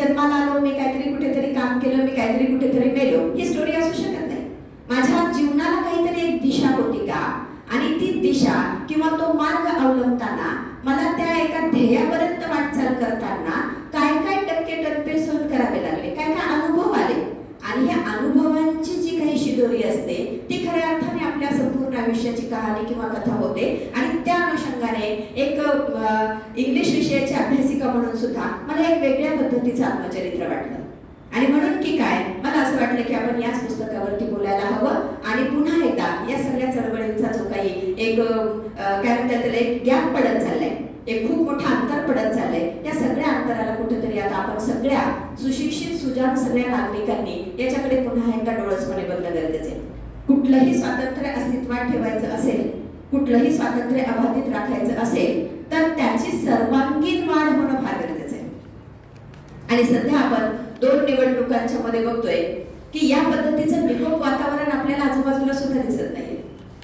जन्माला आलो मी काहीतरी कुठेतरी काम केलं मी काहीतरी कुठेतरी मेलो. ही स्टोरी असू शकत नाही. माझ्या जीवनाला काहीतरी एक दिशा होती का? आणि ती दिशा किंवा तो मार्ग अवलंबताना मला त्या एका ध्येयापर्यंत वाटचाल करताना काय काय टक्के टप्पे सहन करावे लागले? काय काय अनुभव आले? आणि ह्या अनुभवांची जी काही शिदोरी असते ती खऱ्या अर्थाने आपल्या संपूर्ण आयुष्याची कहाणी किंवा कथा होते. आणि त्या एक इंग्लिश विषयाची अभ्यासिका म्हणून सुद्धा मला एक वेगळ्या पद्धतीचं आत्मचरित्र वाटलं. आणि म्हणून की काय? मला असं वाटलं की आपण याच पुस्तकावरती बोलायला हवं आणि पुन्हा एकदा या सगळ्या चळवळींचा जो काही एक काय म्हणतात त्याला एक गॅप पडत चाललाय. एक खूप मोठं अंतर पडत चाललंय. या सगळ्या अंतराला कुठेतरी आता आपण सगळ्या सुशिक्षित सुजाण सगळ्या नागरिकांनी याच्याकडे पुन्हा एकदा डोळसपणे बघणं गरजेचं आहे. कुठलंही स्वातंत्र्य अस्तित्वात ठेवायचं असेल कुठलंही स्वातंत्र्य अबाधित राखायचं असेल तर त्याची सर्वांगीण वाढ होणं फार गरजेचं आहे. आणि सध्या आपण दोन निवडणुकांच्या मध्ये बघतोय की या पद्धतीचं विकोप वातावरण आपल्याला आजूबाजूला सुद्धा दिसत नाही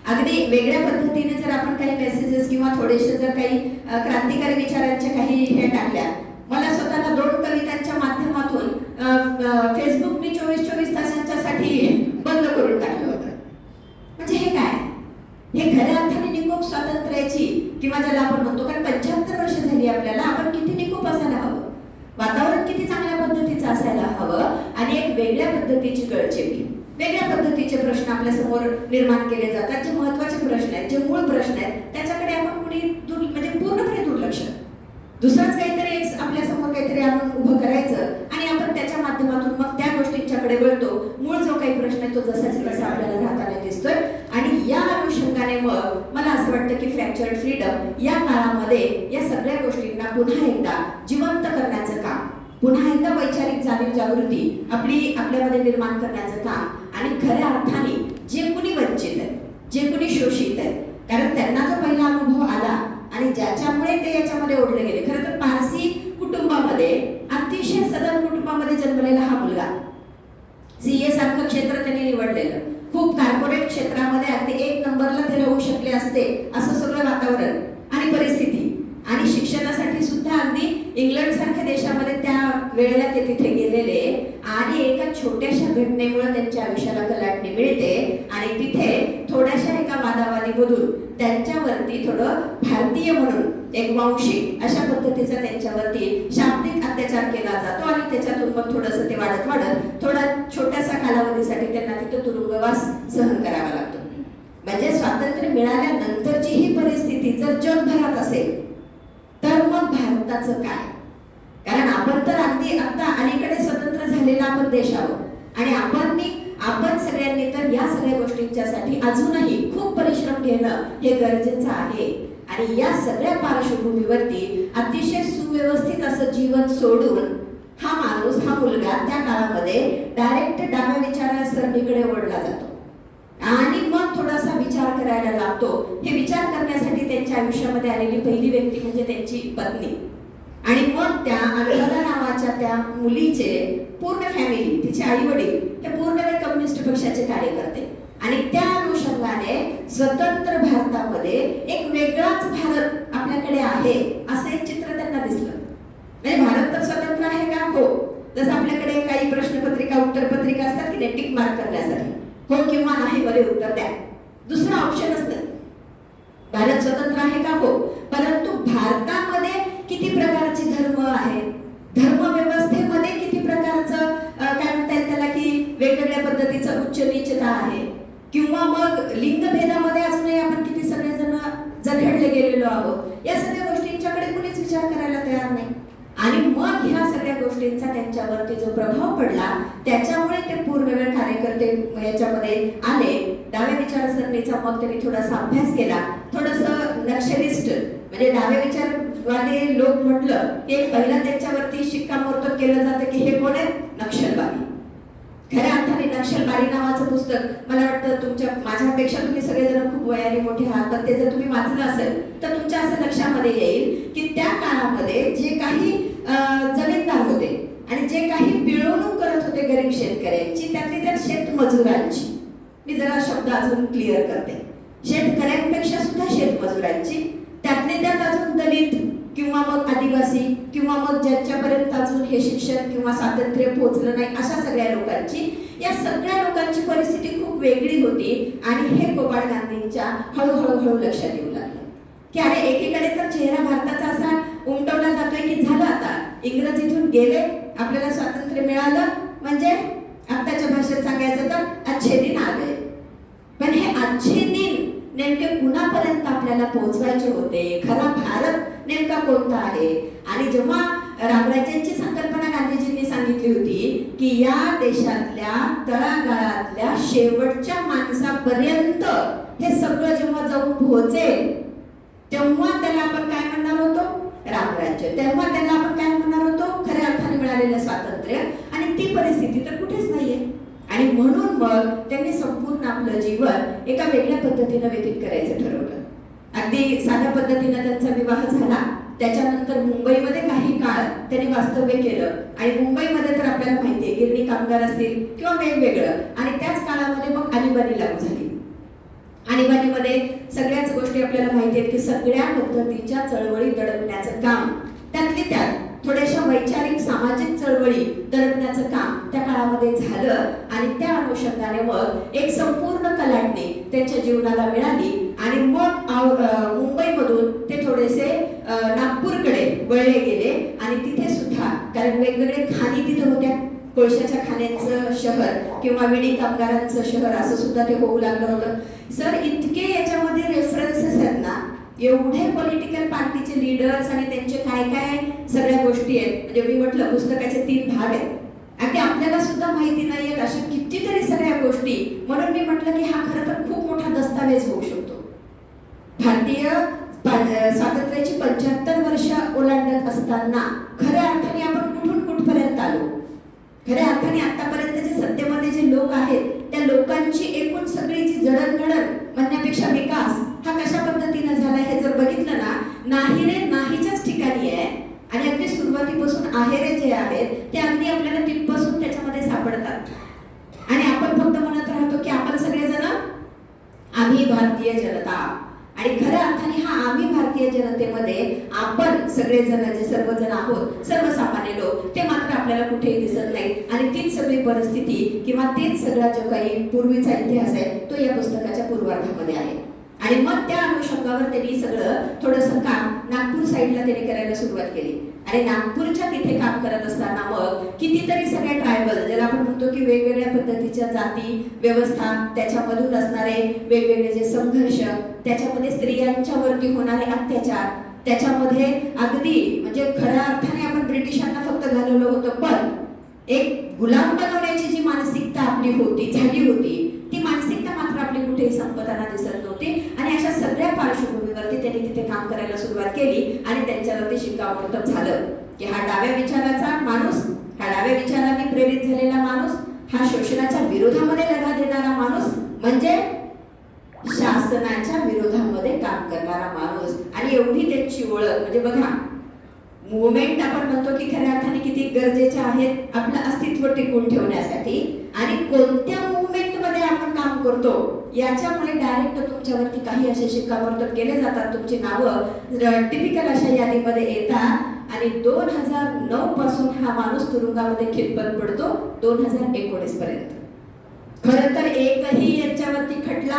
अगदी वेगळ्या पद्धतीने जर आपण काही मेसेजेस किंवा थोडेसे जर काही क्रांतिकारी विचारांच्या काही हे टाकल्या मला स्वतःला दोन कवितांच्या माध्यमातून अ, अ, फेसबुक मी चोवीस चोवीस तासांच्यासाठी बंद करून टाकलं होतं म्हणजे हे काय हे खऱ्या अर्थाने निकोप स्वातंत्र्याची किंवा ज्याला आपण म्हणतो कारण पंच्याहत्तर वर्ष झाली आपल्याला आपण किती निकोप असायला हवं वातावरण किती चांगल्या पद्धतीचं असायला हवं आणि एक वेगळ्या पद्धतीची गळचेपी वेगळ्या पद्धतीचे प्रश्न आपल्यासमोर निर्माण केले जातात जे महत्त्वाचे प्रश्न आहेत जे मूळ प्रश्न आहेत त्याच्याकडे आपण कुणी दुर् म्हणजे पूर्णपणे दुर्लक्ष दुसरंच काहीतरी एक आपल्यासमोर काहीतरी आणून उभं करायचं आणि आपण त्याच्या माध्यमातून मग त्या गोष्टींच्याकडे वळतो मूळ जो काही प्रश्न आहे तो जसाच तसा आपल्याला राहताना दिसतोय आणि या अनुषंगाने मग मला असं वाटतं की फ्रॅक्चर्ड फ्रीडम या काळामध्ये या सगळ्या गोष्टींना पुन्हा एकदा जिवंत करण्याचं काम पुन्हा एकदा वैचारिक जाणीव जागृती आपली आपल्यामध्ये निर्माण करण्याचं काम आणि खऱ्या अर्थाने जे कुणी वंचित आहेत जे कुणी शोषित आहेत कारण त्यांना जो पहिला अनुभव आला आणि ज्याच्यामुळे ते याच्यामध्ये ओढले गेले खरं तर पारसी कुटुंबामध्ये अतिशय सदन कुटुंबामध्ये जन्मलेला हा मुलगा सीए सारखं क्षेत्र त्यांनी निवडलेलं. खूप कॉर्पोरेट क्षेत्रामध्ये अगदी एक नंबरला ते राहू शकले असते. असं सगळं वातावरण आणि परिस्थिती. आणि शिक्षणासाठी सुद्धा अगदी इंग्लंड सारख्या देशामध्ये त्या वेळेला ते तिथे गेलेले. आणि एका छोट्याशा घटनेमुळे त्यांच्या आयुष्याला कलाटणी मिळते. आणि तिथे थोड्याशा एका वादावादीमधून त्यांच्यावरती थोडं भारतीय म्हणून एक वांशिक अशा पद्धतीचा त्यांच्यावरती शाब्दिक अत्याचार केला जातो आणि त्याच्यातून मग थोडंसं ते वाढत वाढत थोडा छोट्याशा कालावधीसाठी त्यांना तिथं तुरुंगवास सहन करावा लागतो. म्हणजे स्वातंत्र्य मिळाल्यानंतरची ही परिस्थिती जर जगभरात असेल तर मग भारताचं काय? कारण आपण तर अगदी आता अलीकडे स्वतंत्र झालेला आपण देश आहोत आणि आपण आपण सगळ्यांनी तर या सगळ्या गोष्टींच्यासाठी अजूनही खूप परिश्रम घेणं हे गरजेचं आहे. आणि या सगळ्या पार्श्वभूमीवरती अतिशय सुव्यवस्थित असं जीवन सोडून हा माणूस हा मुलगा त्या काळामध्ये डायरेक्ट डाव्या विचारासरणीकडे ओढला जातो. आणि मग थोडासा विचार करायला लागतो. हे विचार करण्यासाठी त्यांच्या आयुष्यामध्ये आलेली पहिली व्यक्ती म्हणजे त्यांची पत्नी. आणि मग त्या अनुराधा नावाच्या त्या मुलीचे पूर्ण फॅमिली तिचे आई वडील हे पूर्णवेळ कम्युनिस्ट पक्षाचे कार्यकर्ते. आणि त्या अनुषंगाने स्वतंत्र भारतामध्ये एक वेगळाच भारत आपल्याकडे आहे असं एक चित्र त्यांना दिसलं. म्हणजे भारत तर स्वतंत्र आहे का? हो. जसं आपल्याकडे काही प्रश्नपत्रिका उत्तरपत्रिका असतात की टिक मार्क करण्यासाठी. हो किंवा नाही मध्ये उत्तर द्या. दुसरं ऑप्शन असतं. भारत स्वतंत्र आहे का? हो. परंतु भारत किती प्रकारचे धर्म आहेत? धर्म व्यवस्थेमध्ये किती प्रकारचं काय म्हणता येईल त्याला की वेगवेगळ्या पद्धतीचं उच्च नीचता आहे? किंवा मग लिंगभेदामध्ये अजूनही आपण किती सगळेजण जखडले गेलेलो आहोत? या सगळ्या गोष्टींच्याकडे कुणीच विचार करायला तयार नाही. आणि मग ह्या सगळ्या गोष्टींचा त्यांच्यावरती जो प्रभाव पडला त्याच्यामुळे ते पूर्ण वेळ कार्यकर्ते याच्यामध्ये आले. डाव्या विचारसरणीचा मग त्यांनी थोडासा अभ्यास केला. थोडस नक्षलिस्ट म्हणजे डावे विचारवादी लोक म्हटलं की पहिलं पहिला त्यांच्यावरती शिक्कामोर्तब केलं जातं की हे कोण आहे नक्षलवादी. खऱ्या अर्थाने नक्षलबारी नावाचं पुस्तक मला वाटतं तुमच्या माझ्यापेक्षा तुम्ही सगळेजण खूप वयाने मोठे आहात पण ते जर तुम्ही वाचलं असेल तर तुमच्या असं लक्षामध्ये येईल की त्या काळामध्ये जे काही जमीनदार होते आणि जे काही पिळवणूक करत होते गरीब शेतकऱ्यांची त्यातली त्या शेतमजुरांची. मी जरा शब्द अजून क्लिअर करते. शेतकऱ्यांपेक्षा सुद्धा शेतमजुरांची त्यातले त्यात अजून दलित किंवा मग आदिवासी किंवा मग ज्यांच्यापर्यंत अजून हे शिक्षण किंवा स्वातंत्र्य पोहोचलं नाही अशा सगळ्या लोकांची या सगळ्या लोकांची परिस्थिती खूप वेगळी होती आणि हे गोपाळ गांधींच्या हळूहळू हळू लक्षात येऊ लागलं. की अरे एकीकडे तर चेहरा भारताचा असा उमटवला जातोय की झालं आता? इंग्रज इथून गेले आपल्याला स्वातंत्र्य मिळालं. म्हणजे आत्ताच्या भाषेत सांगायचं तर अच्छे दिन आले. पण हे अच्छे दिन नेमके कुणापर्यंत आपल्याला पोहोचवायचे होते? खरा भारत नेमका कोणता आहे? आणि जेव्हा रामराज्यांची संकल्पना गांधीजींनी सांगितली होती की या देशातल्या तळागाळातल्या शेवटच्या माणसापर्यंत हे सगळं जेव्हा जाऊन पोहोचेल तेव्हा त्याला आपण काय म्हणणार होतो? रामराज्य. तेव्हा त्याला आपण काय म्हणणार होतो? खऱ्या अर्थाने मिळालेलं स्वातंत्र्य. आणि ती परिस्थिती तर कुठेच नाहीये. आणि म्हणून मग त्यांनी संपूर्ण आपलं जीवन एका वेगळ्या पद्धतीनं व्यतीत करायचं ठरवलं. अगदी साध्या पद्धतीनं त्यांचा विवाह झाला. त्याच्यानंतर मुंबईमध्ये काही काळ त्यांनी वास्तव्य केलं. आणि मुंबईमध्ये तर आपल्याला माहिती आहे गिरणी कामगार असतील किंवा वेगवेगळं. आणि त्याच काळामध्ये मग आणीबाणी लागू झाली. आणीबाणीमध्ये सगळ्याच गोष्टी आपल्याला माहिती आहेत की सगळ्या पद्धतीच्या चळवळी दडपण्याचं काम त्यातली त्यात थोड्याशा वैचारिक आणि चळवळी काम त्या काळामध्ये झालं आणि त्या अनुषंगाने मग एक संपूर्ण कलाटणी त्यांच्या जीवनाला मिळाली. आणि मग मुंबईमधून ते थोडेसे नागपूरकडे वळले गेले. आणि तिथे सुद्धा कारण वेगवेगळे खाणी तिथे होत्या. कोळशाच्या खाण्यांचं शहर किंवा विडी कामगारांचं शहर असं सुद्धा ते होऊ लागलं होतं. सर इतके याच्यामध्ये रेफरन्सेस आहेत ना एवढे पॉलिटिकल पार्टीचे लीडर्स आणि त्यांचे काय काय सगळ्या गोष्टी आहेत. म्हणजे मी म्हटलं पुस्तकाचे तीन भाग आहेत. अगदी आपल्याला सुद्धा माहिती नाही आहेत अशा कितीतरी सगळ्या गोष्टी. म्हणून मी म्हटलं की हा खरं तर खूप मोठा दस्तावेज होऊ शकतो. भारतीय स्वातंत्र्याची पंच्याहत्तर वर्ष ओलांडत असताना खऱ्या अर्थाने आपण कुठून कुठपर्यंत आलो? खऱ्या अर्थाने आतापर्यंत जे सत्तेमध्ये जे लोक आहेत त्या लोकांची एकूण सगळी जी जडणघडण म्हणण्यापेक्षा विकास हा कशा पद्धतीनं झाला हे जर बघितलं ना नाही रे नाहीच्याच ठिकाणी आहे आणि अगदी सुरुवातीपासून आहेरे जे आहेत ते अगदी आपल्याला तिथपासून त्याच्यामध्ये सापडतात आणि आपण फक्त म्हणत राहतो की आपण सगळेजण आम्ही भारतीय जनता आणि खऱ्या अर्थाने हा आम्ही भारतीय जनतेमध्ये आपण सगळेजण जे सर्वजण आहोत सर्वसामान्य लोक ते मात्र आपल्याला कुठेही दिसत नाही. आणि तीच सगळी परिस्थिती किंवा तेच सगळा जो काही पूर्वीचा इतिहास आहे तो या पुस्तकाच्या पूर्वार्धामध्ये आहे. आणि मग त्या अनुषंगावर त्यांनी सगळं थोडंसं काम नागपूर साईडला त्यांनी करायला सुरुवात केली. आणि नागपूरच्या तिथे काम करत असताना मग कितीतरी सगळ्या ट्रायबल ज्याला आपण म्हणतो की वेगवेगळ्या पद्धतीच्या जाती व्यवस्था त्याच्यामधून असणारे वेगवेगळे जे संघर्ष त्याच्यामध्ये स्त्रियांच्या वरती होणारे अत्याचार त्याच्यामध्ये अगदी म्हणजे खऱ्या अर्थाने आपण ब्रिटिशांना फक्त घालवलं होतं पण एक गुलाम बनवण्याची जी मानसिकता आपली होती झाली होती ती मानसिकता मात्र आपली कुठेही संपताना दिसत नव्हती. आणि अशा सगळ्या पार्श्वभूमीवरती त्यांनी तिथे काम करायला सुरुवात केली आणि त्यांच्यावरती शिक्कामोर्तब झालं की हा डाव्या विचाराचा माणूस हा डाव्या विचाराने प्रेरित झालेला माणूस हा शोषणाच्या विरोधामध्ये लढा देणारा माणूस म्हणजे शासनाच्या विरोधामध्ये काम करणारा माणूस. आणि एवढी त्यांची ओळख म्हणजे बघा मुवमेंट आपण म्हणतो की खऱ्या अर्थाने किती गरजेच्या आहेत आपलं अस्तित्व टिकून ठेवण्यासाठी. आणि कोणत्या मुवमेंटमध्ये आपण काम करतो याच्यामुळे डायरेक्ट तुमच्यावरती काही असे शिक्कामोर्तब केले जातात. तुमची नावं टिपिकल अशा यादीमध्ये येतात. आणि दोन हजार नऊ पासून हा माणूस तुरुंगामध्ये खितपत पडतो दोन हजार एकोणीस पर्यंत. खर तर एकही यांच्यावरती खटला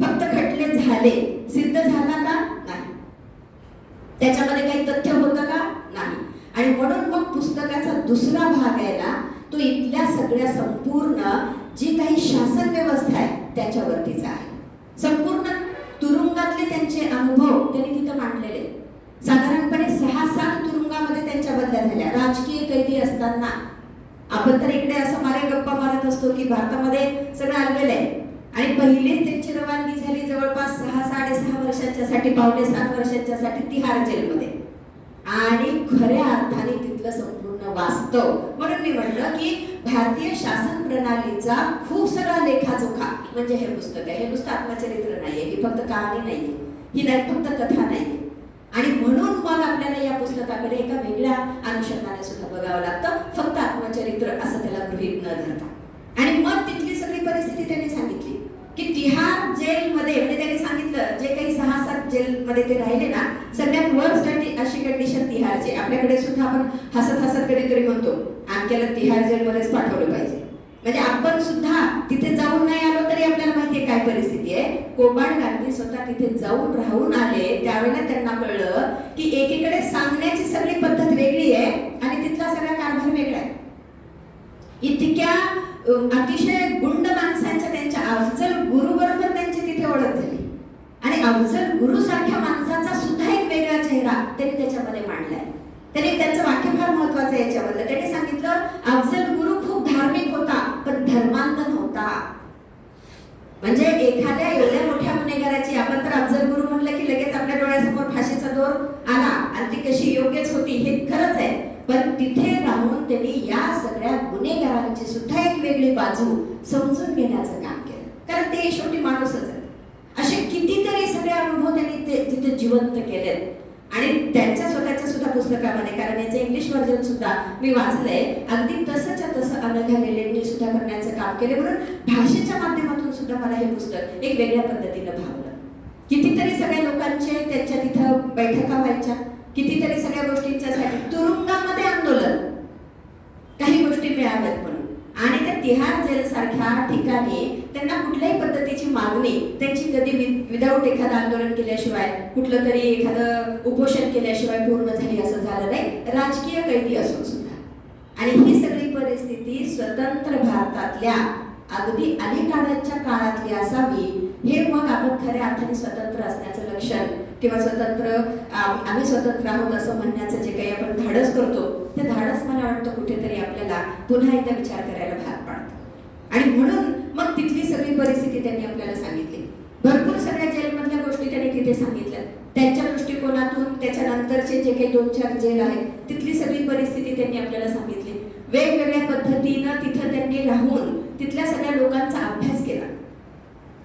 फक्त खटले झाले. सिद्ध झाला का? नाही. त्याच्यामध्ये काही तथ्य होतं का? नाही. आणि म्हणून मग पुस्तकाचा दुसरा भाग आहे ना तो इथल्या सगळ्या संपूर्ण जी काही शासन व्यवस्था आहे त्याच्यावरतीच आहे. संपूर्ण तुरुंगातले त्यांचे अनुभव त्यांनी तिथं मांडलेले. साधारणपणे सहा सात तुरुंगामध्ये त्यांच्या बदल्या झाल्या. राजकीय कैदी असताना. आपण तर इकडे असं मारे गप्पा मारत असतो की भारतामध्ये सगळं आलेलं आहे. आणि पहिलीच त्यांची रवानगी झाली जवळपास सहा साडेसहा वर्षांच्यासाठी पावणे सात वर्षांच्यासाठी तिहार जेलमध्ये. आणि खऱ्या अर्थाने तिथलं संपूर्ण वास्तव. म्हणून मी म्हटलं की भारतीय शासन प्रणालीचा खूप सगळा लेखाजोखा म्हणजे हे पुस्तक आहे. हे पुस्तक आत्मचरित्र नाहीये. ही फक्त कहाणी नाहीये. ही नाही फक्त कथा नाहीये. आणि म्हणून मग आपल्याला या पुस्तकाकडे एका वेगळ्या अनुषंगाने सुद्धा बघावं लागतं. फक्त आत्मचरित्र असं त्याला गृहित न धरता. आणि मग तिथली सगळी परिस्थिती त्यांनी सांगितली. की तिहार जेलमध्ये म्हणजे त्यांनी सांगितलं जे काही सहा सात जेलमध्ये ते राहिले ना सगळ्यात वर्स्ट अशी कंडिशन तिहारची. आपल्याकडे सुद्धा आपण हसत हसत कधीतरी म्हणतो आमच्याला तिहार जेलमध्येच पाठवलं पाहिजे. म्हणजे आपण सुद्धा तिथे जाऊन नाही आलो तरी आपल्याला माहितीये काय परिस्थिती आहे. कोबाड गांधी स्वतः तिथे जाऊन राहून आले. त्यावेळेला त्यांना कळलं की एकीकडे सांगण्याची सगळी पद्धत वेगळी आहे आणि तिथला सगळा कारभार वेगळा आहे. इतक्या अतिशय गुंड माणसांच्या त्यांच्या अफजल गुरु बरोबर त्यांची तिथे ओळख झाली. आणि अफजल गुरु सारख्या माणसाचा सुद्धा एक वेगळा चेहरा त्यांनी त्याच्यामध्ये मांडलाय. त्यांनी त्यांचं वाक्य फार महत्वाचं आहे याच्याबद्दल त्यांनी सांगितलं अफजल गुरु खूप धार्मिक होता पण धर्मांध नव्हता. म्हणजे एखाद्या एवढ्या मोठ्या गुन्हेगाराची आपण तर अफजल गुरु म्हणलं की लगेच आपल्या डोळ्यासमोर फाशीचा दोर आला. आणि ती कशी योग्यच होती हे खरंच आहे. पण तिथे राहून त्यांनी या सगळ्या गुन्हेगारांची सुद्धा एक वेगळी बाजू समजून घेण्याचं काम केलं. कारण ते शेवटी माणूसच आहे असे कितीतरी सगळे अनुभव त्यांनी ते तिथे जिवंत केलेत. आणि त्यांच्या स्वतःच्या सुद्धा पुस्तकामध्ये कारण याचं इंग्लिश व्हर्जन सुद्धा मी वाचलंय अगदी तसंच्या तसं अनघा लेलेंनी सुद्धा करण्याचं काम केले. म्हणून भाषेच्या माध्यमातून सुद्धा मला हे पुस्तक एक वेगळ्या पद्धतीनं भावलं. कितीतरी सगळ्या लोकांचे त्यांच्या तिथं बैठका व्हायच्या. कितीतरी सगळ्या गोष्टींच्यासाठी तुरुंग आंदोलन काही गोष्टी मिळाव्यात म्हणून आणि त्या तिहार जेल सारख्या ठिकाणी त्यांना कुठल्याही पद्धतीची मागणी त्यांची कधी विदाऊट एखादं आंदोलन केल्याशिवाय कुठलं तरी एखादं उपोषण केल्याशिवाय पूर्ण झाली असं झालं नाही राजकीय कैदी असून सुद्धा. आणि ही सगळी परिस्थिती स्वतंत्र भारतातल्या अगदी अनेकाळाच्या काळातली असावी हे मग आपण खऱ्या अर्थाने स्वतंत्र असण्याचं लक्षण किंवा स्वतंत्र आम्ही स्वतंत्र आहोत असं म्हणण्याचं जे काही आपण धाडस करतो ते धाडस मला वाटतं कुठेतरी आपल्याला पुन्हा एकदा विचार करायला भाग पाडतं. आणि म्हणून मग तिथली सगळी परिस्थिती त्यांनी आपल्याला सांगितली. भरपूर सगळ्या जेलमधल्या गोष्टी त्यांनी तिथे सांगितल्या. त्यांच्या दृष्टिकोनातून त्याच्यानंतरचे जे काही दोन चार जेल आहेत तिथली सगळी परिस्थिती त्यांनी आपल्याला सांगितली. वेगवेगळ्या पद्धतीनं तिथं त्यांनी राहून तिथल्या सगळ्या लोकांचा अभ्यास केला.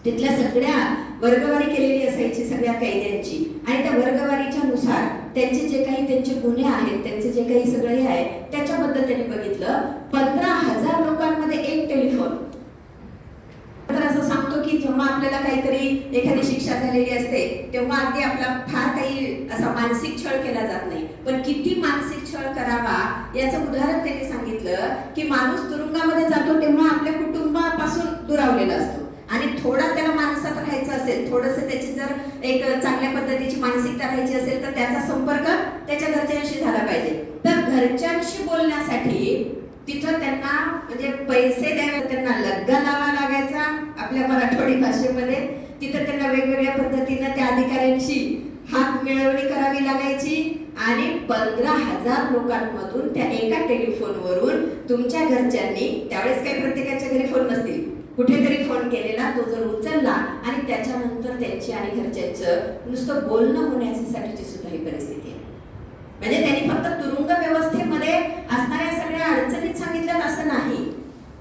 तिथल्या सगळ्या वर्गवारी केलेली असायची सगळ्या कैद्यांची. आणि त्या वर्गवारीच्या नुसार त्यांचे जे काही त्यांचे गुन्हे आहेत त्यांचे जे काही सगळे हे आहे त्याच्याबद्दल त्यांनी बघितलं. पंधरा हजार लोकांमध्ये एक टेलिफोन. तर असं सांगतो की जेव्हा आपल्याला काहीतरी एखादी शिक्षा झालेली असते तेव्हा अगदी आपला फार काही असा मानसिक छळ केला जात नाही. पण किती मानसिक छळ करावा याचं उदाहरण त्यांनी सांगितलं की माणूस तुरुंगामध्ये जातो तेव्हा आपल्या कुटुंबापासून दुरावलेला असतो. आणि थोडा त्याला माणसात राहायचं असेल थोडस त्याची जर एक चांगल्या पद्धतीची मानसिकता राहायची असेल तर त्याचा संपर्क त्याच्या घरच्यांशी झाला पाहिजे. तर घरच्यांशी बोलण्यासाठी तिथं त्यांना म्हणजे पैसे द्यावे त्यांना लग्गा लावा लागायचा आपल्या मराठवाडी भाषेमध्ये. तिथं त्यांना वेगवेगळ्या पद्धतीनं त्या अधिकाऱ्यांशी हात मिळवणी करावी लागायची आणि पंधरा हजार लोकांमधून त्या एका टेलिफोनवरून तुमच्या घरच्यांनी त्यावेळेस काही प्रत्येकाच्या घरी फोन नसतील कुठेतरी फोन केलेला तो जर उचलला आणि त्याच्यानंतर त्यांची आणि घरच्यांचं नुसतं बोलणं होण्यासाठीची सुद्धा ही परिस्थिती आहे. म्हणजे त्यांनी फक्त तुरुंग व्यवस्थेमध्ये असणाऱ्या सगळ्या अडचणीत सांगितल्यात असं नाही.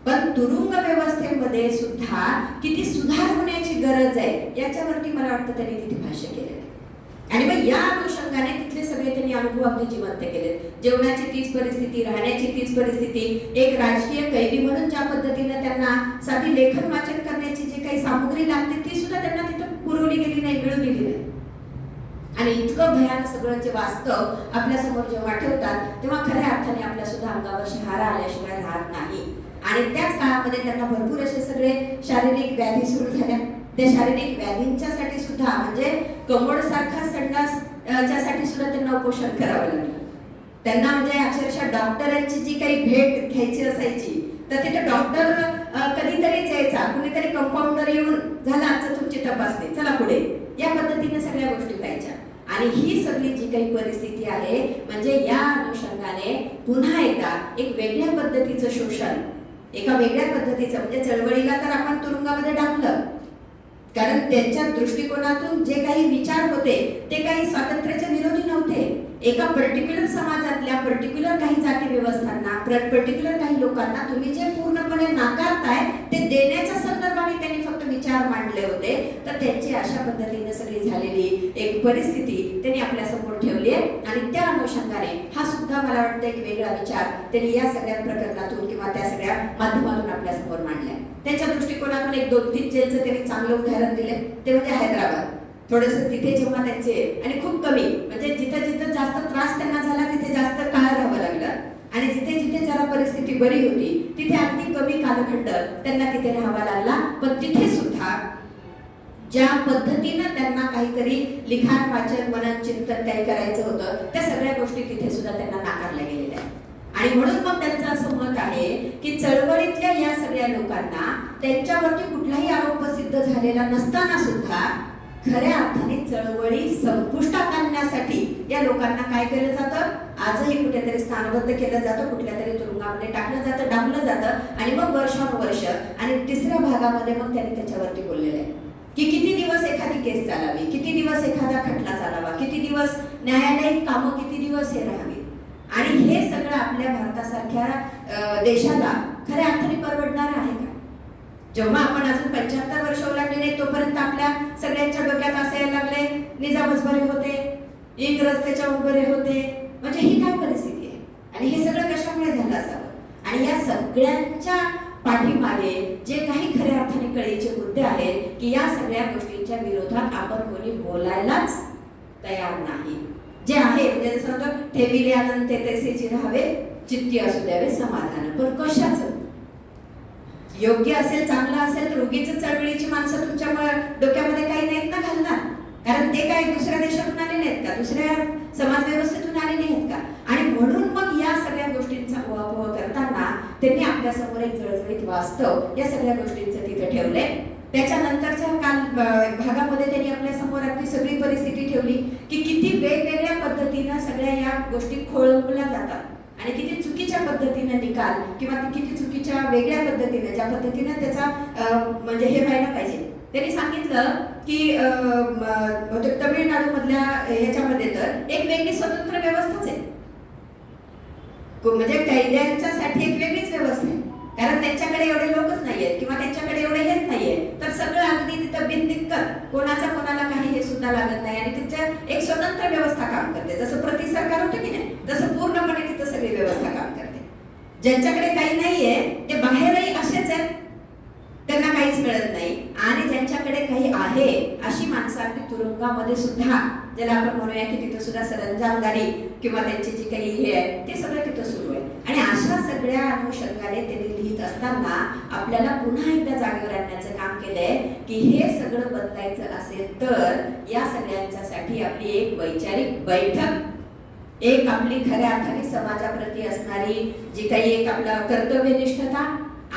पण तुरुंग व्यवस्थेमध्ये सुद्धा किती सुधार होण्याची गरज आहे याच्यावरती मला वाटतं त्यांनी तिथे भाष्य केलं आणि मग या अनुषंगाने तिथले सगळे त्यांनी अनुभव अगदी जिवंत केले. जेवणाची तीच परिस्थिती राहण्याची तीच परिस्थिती एक राजकीय कैदी म्हणून ज्या पद्धतीने त्यांना साधी लेखन वाचन करण्याची जी काही सामुग्री लागते ती सुद्धा त्यांना तिथं पुरवली गेली नाही मिळून गेली नाही. आणि इतकं भयानक सगळं जे वास्तव आपल्यासमोर जेव्हा ठेवतात तेव्हा खऱ्या अर्थाने आपल्या सुद्धा अंगावर शहारा आल्याशिवाय राहत नाही. आणि त्याच काळामध्ये त्यांना भरपूर असे सगळे शारीरिक व्याधी सुरू झाल्या. ते शारीरिक व्याधींच्यासाठी सुद्धा म्हणजे कमोड सारखा संडाससाठी सुद्धा त्यांना उपोषण करावं लागलं. त्यांना म्हणजे अक्षरशः डॉक्टरांची जी काही भेट घ्यायची असायची तर तिथे डॉक्टर कधीतरी कधीतरीच यायचा कुणीतरी कंपाऊंडर येऊन झाला आजचं तुमची तपासणी चला पुढे. या पद्धतीने सगळ्या गोष्टी व्हायच्या. आणि ही सगळी जी काही परिस्थिती आहे म्हणजे या अनुषंगाने पुन्हा एकदा एक वेगळ्या पद्धतीचं शोषण एका वेगळ्या पद्धतीचं म्हणजे चळवळीला तर आपण तुरुंगामध्ये टाकलं कारण त्यांच्या दृष्टिकोनातून जे काही विचार होते ते काही स्वातंत्र्याच्या विरोधी नव्हते. एका पर्टिक्युलर समाजातल्या पर्टिक्युलर काही जाती व्यवस्थांना पर्टिक्युलर काही लोकांना तुम्ही जे पूर्णपणे नाकारताय ते देण्याच्या संदर्भाने त्यांनी फक्त विचार मांडले होते. तर त्यांची अशा पद्धतीने सगळी झालेली एक परिस्थिती त्यांनी आपल्यासमोर ठेवली आहे. आणि त्या अनुषंगाने हा सुद्धा मला वाटतं एक वेगळा विचार त्यांनी या सगळ्या प्रकरणातून किंवा त्या सगळ्या माध्यमातून आपल्यासमोर मांडलाय त्यांच्या दृष्टिकोनातून एक दोन तीन जेलचं त्यांनी चांगलं उदाहरण दिले ते म्हणजे हैदराबाद. थोडस तिथे जेव्हा त्यांचे आणि खूप कमी म्हणजे जिथं जिथं जास्त त्रास त्यांना झाला तिथे जास्त काळ राहावं लागलं. आणि जिथे जिथे जरा परिस्थिती बरी होती तिथे अगदी कमी कालखंड त्यांना तिथे राहावा लागला. पण तिथे सुद्धा ज्या पद्धतीनं त्यांना काहीतरी लिखाण वाचन मनन चिंतन काही करायचं होतं त्या सगळ्या गोष्टी तिथे सुद्धा त्यांना नाकारल्या गेलेल्या आणि म्हणून मग त्यांचं असं मत आहे की चळवळीतल्या या सगळ्या लोकांना त्यांच्यावरती कुठलाही आरोप सिद्ध झालेला नसताना सुद्धा खऱ्या अर्थाने चळवळी संपुष्टात आणण्यासाठी या लोकांना काय केलं जातं? आजही कुठेतरी स्थानबद्ध केलं जातं कुठल्या तरी तुरुंगामध्ये टाकलं जातं डांबलं जातं आणि मग वर्षानुवर्ष आणि तिसऱ्या भागामध्ये मग त्यांनी त्याच्यावरती बोललेलं आहे. की किती दिवस एखादी केस चालावी? किती दिवस एखादा खटला चालावा? किती दिवस न्यायालयीन कामं किती दिवस हे राहावी? आणि हे सगळं आपल्या भारतासारख्या देशाला खऱ्या अर्थाने परवडणार आहे का? जेव्हा आपण अजून पंच्याहत्तर वर्ष ओलांडली नाही तोपर्यंत आपल्या सगळ्यांच्या डोक्यात असे यायला लागले निजामच बरे होते इंग्रज रस्त्याच्या बरे होते. म्हणजे ही काय परिस्थिती आहे? आणि हे सगळं कशामुळे झालं असावं? आणि या सगळ्यांच्या पाठीमागे जे काही खऱ्या अर्थाने कळीचे मुद्दे आहेत की या सगळ्या गोष्टींच्या विरोधात आपण कोणी बोलायलाच तयार नाही. जे आहे म्हणजे जसं ठेविले आनंद ते तैसेची राहावे चित्ती असू द्यावे समाधान. पण कशाचं? योग्य असेल चांगलं असेल तर उगीच चळवळीची माणसं तुमच्या डोक्यामध्ये काही नाहीत ना घालणार. कारण ते काय दुसऱ्या देशातून आले नाहीत का? दुसऱ्या समाज व्यवस्थेतून आले नाहीत का? आणि म्हणून मग या सगळ्या गोष्टींचा उहापोह करताना त्यांनी आपल्यासमोर एक जळजळीत वास्तव या सगळ्या गोष्टींचं तिथे ठेवलंय. त्याच्यानंतरच्या काल भागामध्ये त्यांनी आपल्यासमोर आपली सगळी परिस्थिती ठेवली की किती वेगवेगळ्या पद्धतीनं सगळ्या या गोष्टी खोळंबल्या जातात. आणि किती पद्धतीने निकाल किंवा किती चुकीच्या वेगळ्या पद्धतीने ज्या पद्धतीने त्याचा म्हणजे हे व्हायला पाहिजे. त्यांनी सांगितलं की म्हणजे तमिळनाडू मधल्या ह्याच्यामध्ये तर एक वेगळी स्वतंत्र व्यवस्थाच आहे. म्हणजे कैद्यांच्यासाठी एक वेगळीच व्यवस्था आहे. कारण त्यांच्याकडे एवढे लोकच नाहीयेत किंवा त्यांच्याकडे एवढे हेच नाहीये तर सगळं अगदी तिथं बिनदिक्कत कोणाचा कोणाला काही हे सुद्धा लागत नाही आणि तिथं एक स्वतंत्र व्यवस्था काम करते. जसं प्रति सरकार होतं की नाही तसं पूर्णपणे तिथं सगळी व्यवस्था काम करते. ज्यांच्याकडे काही नाहीये ते बाहेरही असेच आहेत. त्यांना काहीच मिळत नाही. आणि ज्यांच्याकडे काही आहे अशी माणसं आपली तुरुंगामध्ये सुद्धा ज्याला आपण म्हणूया की तिथं सुद्धा सरंजामदारी किंवा त्यांची जी काही हे आहे ते सगळं तिथं सुरू आहे. आणि अशा सगळ्या अनुषंगाने त्यांनी लिहित असताना आपल्याला पुन्हा एकदा जागेवर आणण्याचं काम केलंय की हे सगळं बदलायचं असेल तर या सगळ्यांच्यासाठी आपली एक वैचारिक बैठक एक आपली खऱ्या अर्थाने समाजाप्रती असणारी जी काही एक आपला कर्तव्यनिष्ठता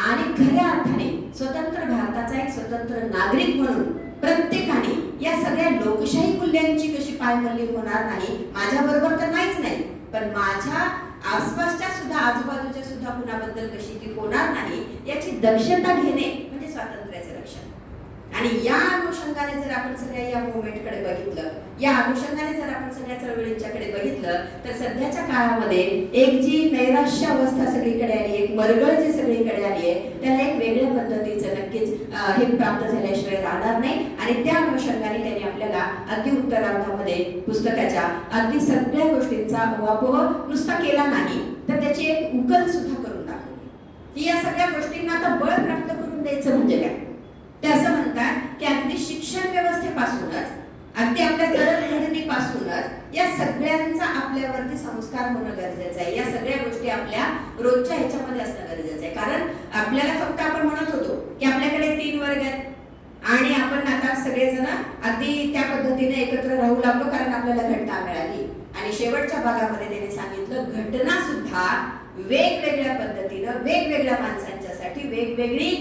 आणि खऱ्या अर्थाने स्वतंत्र भारताचा एक स्वतंत्र नागरिक म्हणून प्रत्येकाने या सगळ्या लोकशाही मूल्यांची कशी पायमल्ली होणार नाही माझ्या बरोबर तर नाहीच नाही पण माझ्या आसपासच्या सुद्धा आजूबाजूच्या सुद्धा कुणाबद्दल कशी ती होणार नाही याची दक्षता घेणे म्हणजे स्वातंत्र्याचं रक्षण. आणि या अनुषंगाने जर आपण सगळ्या या मुवमेंटकडे बघितलं या अनुषंगाने जर आपण सगळ्या चळवळींच्याकडे बघितलं तर सध्याच्या काळामध्ये एक जी नैराश्य अवस्था सगळीकडे आली एक मरगळ जी सगळीकडे आली आहे त्याला एक वेगळ्या पद्धतीचं नक्कीच हे प्राप्त झाल्याशिवाय राहणार नाही. आणि त्या अनुषंगाने त्यांनी आपल्याला अगदी उत्तरार्धामध्ये पुस्तकाच्या अगदी सगळ्या गोष्टींचा उहापोह नुसता केला नाही तर त्याची एक उकल सुद्धा करून दाखवली. की या सगळ्या गोष्टींना आता बळ प्राप्त करून द्यायचं म्हणजे काय? ते असं म्हणतात की अगदी शिक्षण व्यवस्थेपासूनच अगदी आपल्या जडणघडणीपासूनच या सगळ्यांचा आपल्यावरती संस्कार होणं गरजेचं आहे. या सगळ्या गोष्टी आपल्या रोजच्या ह्याच्यामध्ये असणं गरजेचं आहे. कारण आपल्याला फक्त आपण म्हणत होतो की आपल्याकडे तीन वर्ग आहेत. आणि आपण आता सगळेजण अगदी त्या पद्धतीने एकत्र राहू लागलो कारण आपल्याला घटना मिळाली. आणि शेवटच्या भागामध्ये त्यांनी सांगितलं घटना सुद्धा वेगवेगळ्या पद्धतीनं वेगवेगळ्या माणसांच्यासाठी वेगवेगळी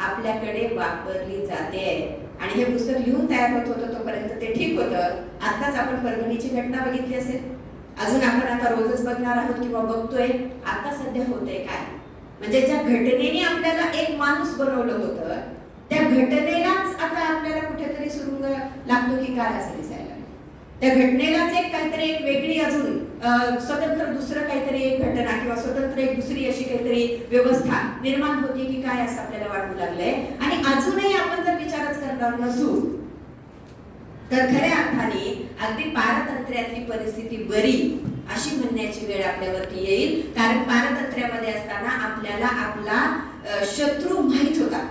आपल्याकडे वापरली जाते. आणि हे पुस्तक लिहून तयार होत होतं तोपर्यंत ते ठीक होतं. आताच आपण परभणीची घटना बघितली असेल. अजून आपण आता रोजच बघणार आहोत किंवा बघतोय. आता सध्या होतंय काय? म्हणजे ज्या घटनेने आपल्याला एक माणूस बनवलं होतं त्या घटनेलाच आता आपल्याला कुठेतरी सुरुंग लागतो की काय असेल दिसायला. त्या घटनेलाच एक काहीतरी एक वेगळी अजून स्वतंत्र दुसरं काहीतरी एक घटना किंवा स्वतंत्र एक दुसरी अशी काहीतरी व्यवस्था निर्माण होती की काय असं आपल्याला वाटू लागलंय. आणि अजूनही आपण जर विचारच करणार नसू तर खऱ्या अर्थाने अगदी पारतंत्र्यातली परिस्थिती बरी अशी म्हणण्याची वेळ आपल्यावरती येईल. कारण पारतंत्र्यामध्ये असताना आपल्याला आपला शत्रू माहीत होता.